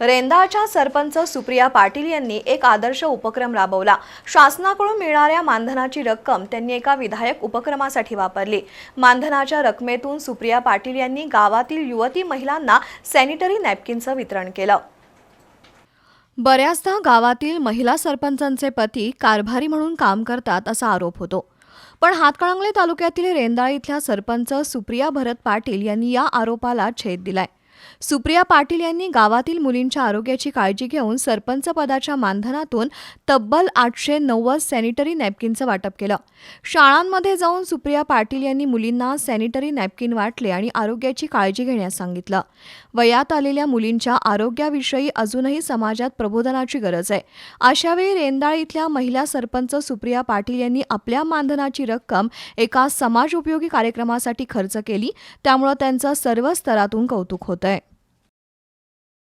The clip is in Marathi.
रेंदाळच्या सरपंच सुप्रिया पाटील यांनी एक आदर्श उपक्रम राबवला. शासनाकडून मिळणाऱ्या मानधनाची रक्कम त्यांनी एका विधायक उपक्रमासाठी वापरली. मानधनाच्या रकमेतून सुप्रिया पाटील यांनी गावातील युवती महिलांना सॅनिटरी नॅपकिनचं वितरण केलं. बऱ्याचदा गावातील महिला सरपंचांचे पती कारभारी म्हणून काम करतात असा आरोप होतो. पण हातकणंगले तालुक्यातील रेंदाळ इथल्या सरपंच सुप्रिया भरत पाटील यांनी या आरोपाला छेद दिलाय. सुप्रिया पाटील यांनी गावातील मुलींच्या आरोग्याची काळजी घेऊन सरपंच पदाच्या मानधनातून तब्बल आठशे नव्वद सॅनिटरी नॅपकिनचं वाटप केलं. शाळांमध्ये जाऊन सुप्रिया पाटील यांनी मुलींना सॅनिटरी नॅपकिन वाटले आणि आरोग्याची काळजी घेण्यास सांगितलं. वयात आलेल्या मुलींच्या आरोग्याविषयी अजूनही समाजात प्रबोधनाची गरज आहे. अशावेळी रेंदाळ इथल्या महिला सरपंच सुप्रिया पाटील यांनी आपल्या मानधनाची रक्कम एका समाज उपयोगी कार्यक्रमासाठी खर्च केली त्यामुळं त्यांचं सर्व स्तरातून कौतुक होतंय.